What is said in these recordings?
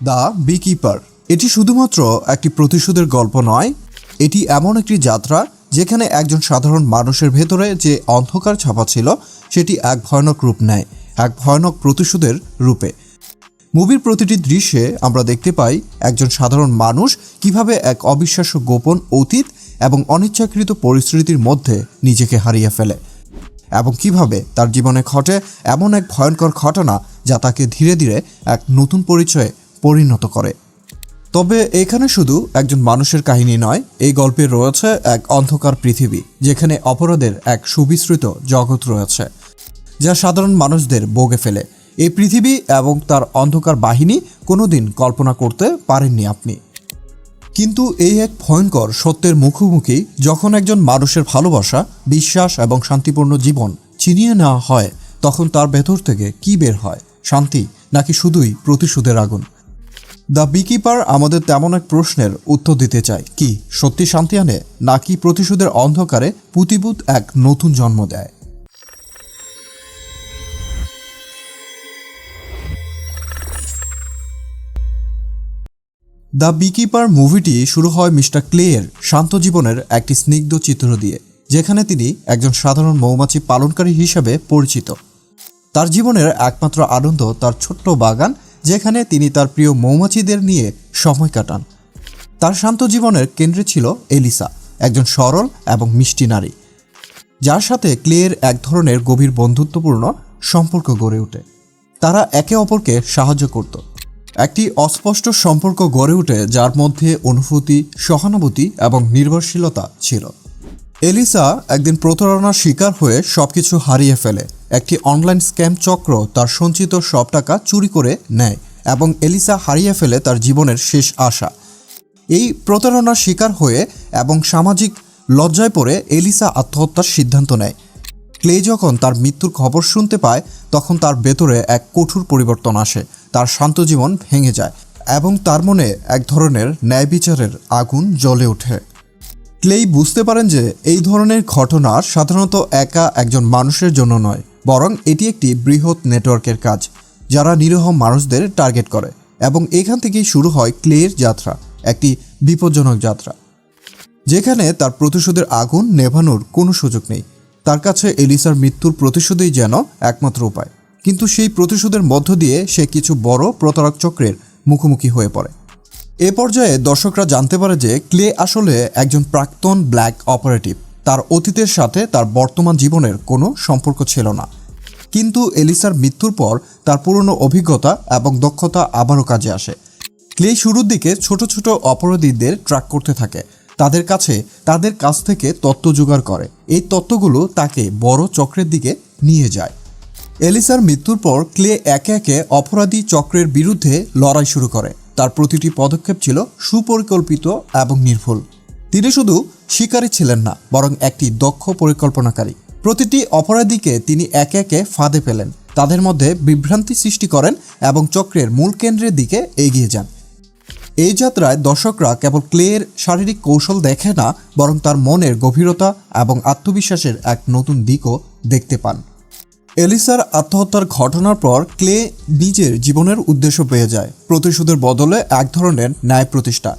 The বিকিপার। এটি শুধুমাত্র একটি প্রতিশোধের গল্প নয়, এটি এমন একটি যাত্রা যেখানে একজন সাধারণ মানুষের ভেতরে যে অন্ধকার ছাপা ছিল, সেটি এক ভয়ানক রূপ নেয়, এক ভয়ানক প্রতিশোধের রূপে। মুভির প্রতিটি দৃশ্যে আমরা দেখতে পাই একজন সাধারণ মানুষ কীভাবে এক অবিশ্বাস্য গোপন অতীত এবং অনিচ্ছাকৃত পরিস্থিতির মধ্যে নিজেকে হারিয়ে ফেলে এবং কীভাবে তার জীবনে ঘটে এমন এক ভয়ঙ্কর ঘটনা যা তাকে ধীরে ধীরে এক নতুন পরিচয়ে পরিণত করে। তবে এখানে শুধু একজন মানুষের কাহিনী নয়, এই গল্পে রয়েছে এক অন্ধকার পৃথিবী, যেখানে অপরাধের এক সুবিস্তৃত জগৎ রয়েছে, যা সাধারণ মানুষদের বগে ফেলে। এই পৃথিবী এবং তার অন্ধকার বাহিনী কোনোদিন কল্পনা করতে পারেননি আপনি। কিন্তু এই এক ভয়ঙ্কর সত্যের মুখোমুখি যখন একজন মানুষের ভালোবাসা, বিশ্বাস এবং শান্তিপূর্ণ জীবন ছিনিয়ে নেওয়া হয়, তখন তার ভেতর থেকে কি বের হয়? শান্তি নাকি শুধুই প্রতিশোধের আগুন? দ্য বিকিপার আমাদের তেমন এক প্রশ্নের উত্তর দিতে চায়। কি সত্যি শান্তি আনে, নাকি প্রতিশোধের অন্ধকারে পুতিবুত এক নতুন জন্ম দেয়? দ্য বিকিপার মুভিটি শুরু হয় মিস্টার ক্লেয়ের শান্ত জীবনের একটি স্নিগ্ধ চিত্র দিয়ে, যেখানে তিনি একজন সাধারণ মৌমাছি পালনকারী হিসেবে পরিচিত। তার জীবনের একমাত্র আনন্দ তার ছোট্ট বাগান যেখানে তিনি তার প্রিয় মৌমাছিদের নিয়ে সময় কাটান। তার শান্ত জীবনের কেন্দ্রে ছিল এলিসা, একজন সরল এবং মিষ্টি নারী, যার সাথে ক্লেয়ের এক ধরনের গভীর বন্ধুত্বপূর্ণ সম্পর্ক গড়ে ওঠে। তারা একে অপরকে সাহায্য করত। একটি অস্পষ্ট সম্পর্ক গড়ে ওঠে যার মধ্যে অনুভূতি, সহানুভূতি এবং নির্ভরশীলতা ছিল। এলিসা একদিন প্রতারণার শিকার হয়ে সবকিছু হারিয়ে ফেলে। একটি অনলাইন স্ক্যাম চক্র তার সঞ্চিত সব টাকা চুরি করে নেয় এবং এলিসা হারিয়ে ফেলে তার জীবনের শেষ আশা। এই প্রতারণার শিকার হয়ে এবং সামাজিক লজ্জায় পড়ে এলিসা আত্মহত্যার সিদ্ধান্ত নেয়। ক্লে যখন তার মৃত্যুর খবর শুনতে পায়, তখন তার ভেতরে এক কঠোর পরিবর্তন আসে। তার শান্ত জীবন ভেঙে যায় এবং তার মনে এক ধরনের ন্যায় বিচারের আগুন জ্বলে ওঠে। ক্লেই বুঝতে পারেন যে, এই ধরনের ঘটনা সাধারণত একা একজন মানুষের জন্য নয় বরং এটি একটি বৃহৎ নেটওয়ার্কের কাজ, যারা নিরীহ মানুষদের টার্গেট করে এবং এখান থেকেই শুরু হয় ক্লের যাত্রা, একটি বিপজ্জনক যাত্রা। যেখানে তার প্রতিশোধের আগুন নেভানোর কোনো সুযোগ নেই। তার কাছে এলিসার মৃত্যুর প্রতিশোধই যেন একমাত্র উপায়। কিন্তু সেই প্রতিশোধের মধ্য দিয়ে সে কিছু বড় প্রতারক চক্রের মুখোমুখি হয়ে পড়ে। এ পর্যায়ে দর্শকরা জানতে পারে যে ক্লে আসলে একজন প্রাক্তন ব্ল্যাক অপারেটিভ। তার অতীতের সাথে তার বর্তমান জীবনের কোনো সম্পর্ক ছিল না। কিন্তু এলিসার মৃত্যুর পর তার পুরনো অভিজ্ঞতা এবং দক্ষতা আবারও কাজে আসে। ক্লে শুরুর দিকে ছোট ছোট অপরাধীদের ট্র্যাক করতে থাকে। তাদের কাছে, তাদের কাছ থেকে তত্ত্ব জোগাড় করে। এই তত্ত্বগুলো তাকে বড় চক্রের দিকে নিয়ে যায়। এলিসার মৃত্যুর পর ক্লে একে একে অপরাধী চক্রের বিরুদ্ধে লড়াই শুরু করে। তার প্রতিটি পদক্ষেপ ছিল সুপরিকল্পিত এবং নির্ভুল। তিনি শুধু শিকারী ছিলেন না, বরং একটি দক্ষ পরিকল্পনাকারী। প্রতিটি অপরাধীকে তিনি একে একে ফাঁদে পেলেন তাদের মধ্যে বিভ্রান্তি সৃষ্টি করেন এবং চক্রের মূল কেন্দ্রের দিকে এগিয়ে যান। এই যাত্রায় দর্শকরা কেবল ক্লের শারীরিক কৌশল দেখে না, বরং তার মনের গভীরতা এবং আত্মবিশ্বাসের এক নতুন দিকও দেখতে পান। এলিসার আত্মহত্যার ঘটনার পর ক্লে নিজের জীবনের উদ্দেশ্য পেয়ে যায়। প্রতিশোধের বদলে এক ধরনের ন্যায় প্রতিষ্ঠা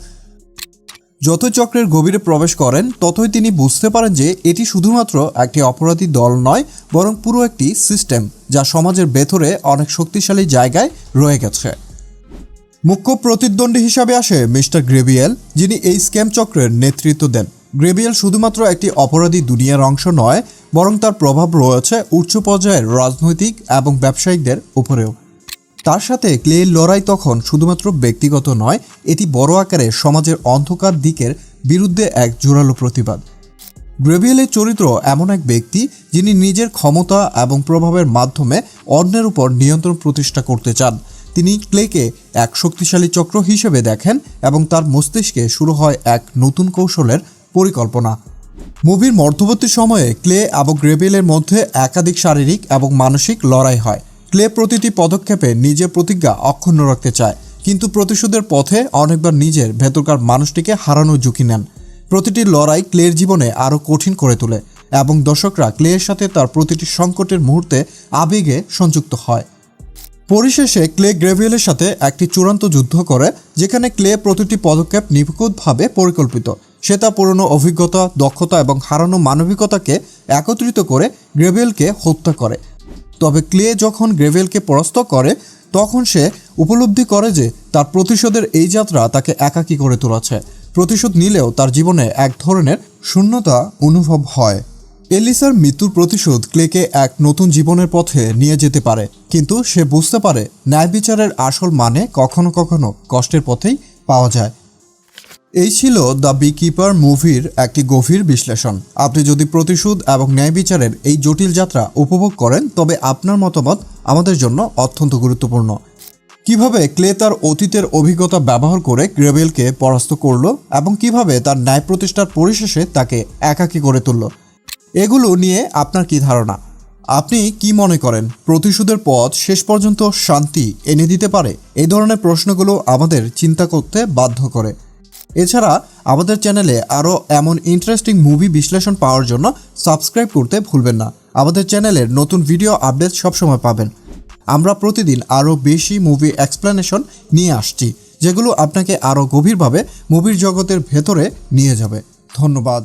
যত চক্রের গভীরে প্রবেশ করেন, ততই তিনি বুঝতে পারেন যে এটি শুধুমাত্র একটি অপরাধী দল নয়, বরং পুরো একটি সিস্টেম, যা সমাজের ভেতরে অনেক শক্তিশালী জায়গায় রয়ে গেছে। মুখ্য প্রতিদ্বন্দ্বী হিসাবে আসে মিস্টার গ্রেভিয়েল, যিনি এই স্ক্যাম চক্রের নেতৃত্ব দেন। গ্রেভিয়েল শুধুমাত্র একটি অপরাধী দুনিয়ার অংশ নয়, বরং তার প্রভাব রয়েছে উচ্চ পর্যায়ের রাজনৈতিক এবং ব্যবসায়িকদের উপরেও। তার সাথে ক্লের লড়াই তখন শুধুমাত্র ব্যক্তিগত নয়, এটি বড় আকারে সমাজের অন্ধকার দিকের বিরুদ্ধে এক জোরালো প্রতিবাদ। গ্রেভিয়েলের চরিত্র এমন এক ব্যক্তি যিনি নিজের ক্ষমতা এবং প্রভাবের মাধ্যমে অন্যের উপর নিয়ন্ত্রণ প্রতিষ্ঠা করতে চান। তিনি ক্লেকে এক শক্তিশালী চক্র হিসেবে দেখেন এবং তার মস্তিষ্কে শুরু হয় এক নতুন কৌশলের পরিকল্পনা। মুভির মধ্যবর্তী সময়ে ক্লে এবং গ্রেভিয়েলের মধ্যে একাধিক শারীরিক এবং মানসিক লড়াই হয়। ক্লে প্রতিটি পদক্ষেপে নিজের প্রতিজ্ঞা অক্ষুণ্ণ রাখতে চায়। কিন্তু প্রতিশোধের পথে অনেকবার নিজের ভেতরকার মানুষটিকে হারানোর ঝুঁকি নেন। প্রতিটি লড়াই ক্লের জীবনে আরও কঠিন করে তোলে এবং দর্শকরা ক্লের সাথে তার প্রতিটি সংকটের মুহূর্তে আবেগে সংযুক্ত হয়। পরিশেষে ক্লে গ্রেভিয়েলের সাথে একটি চূড়ান্ত যুদ্ধ করে, যেখানে ক্লে প্রতিটি পদক্ষেপ নিখুঁতভাবে পরিকল্পিত। সে তার পুরনো অভিজ্ঞতা, দক্ষতা এবং হারানো মানবিকতাকে একত্রিত করে গ্রেভিয়েলকে হত্যা করে। তবে ক্লে যখন গ্রেভেলকে পরাস্ত করে, তখন সে উপলব্ধি করে যে তার প্রতিশোধের এই যাত্রা তাকে একাকী করে তুলেছে। প্রতিশোধ নিলেও তার জীবনে এক ধরনের শূন্যতা অনুভব হয়। এলিসার মৃত্যুর প্রতিশোধ ক্লেকে এক নতুন জীবনের পথে নিয়ে যেতে পারে, কিন্তু সে বুঝতে পারে ন্যায় বিচারের আসল মানে কখনো কখনো কষ্টের পথেই পাওয়া যায়। এই ছিল দ্য বি কিপার মুভির একটি গভীর বিশ্লেষণ। আপনি যদি প্রতিশোধ এবং ন্যায় বিচারের এই জটিল যাত্রা উপভোগ করেন, তবে আপনার মতামত আমাদের জন্য অত্যন্ত গুরুত্বপূর্ণ। কীভাবে ক্লে তার অতীতের অভিজ্ঞতা ব্যবহার করে গ্রেবেলকে পরাস্ত করল এবং কীভাবে তার ন্যায় প্রতিষ্ঠার পরিশেষে তাকে একাকী করে তুলল, এগুলো নিয়ে আপনার কি ধারণা? আপনি কি মনে করেন, প্রতিশোধের পথ শেষ পর্যন্ত শান্তি এনে দিতে পারে? এই ধরনের প্রশ্নগুলো আমাদের চিন্তা করতে বাধ্য করে। এছাড়া আমাদের চ্যানেলে আরও এমন ইন্টারেস্টিং মুভি বিশ্লেষণ পাওয়ার জন্য সাবস্ক্রাইব করতে ভুলবেন না। আমাদের চ্যানেলের নতুন ভিডিও আপডেট সবসময় পাবেন। আমরা প্রতিদিন আরও বেশি মুভি এক্সপ্লেনেশন নিয়ে আসছি, যেগুলো আপনাকে আরও গভীরভাবে মুভির জগতের ভেতরে নিয়ে যাবে। ধন্যবাদ।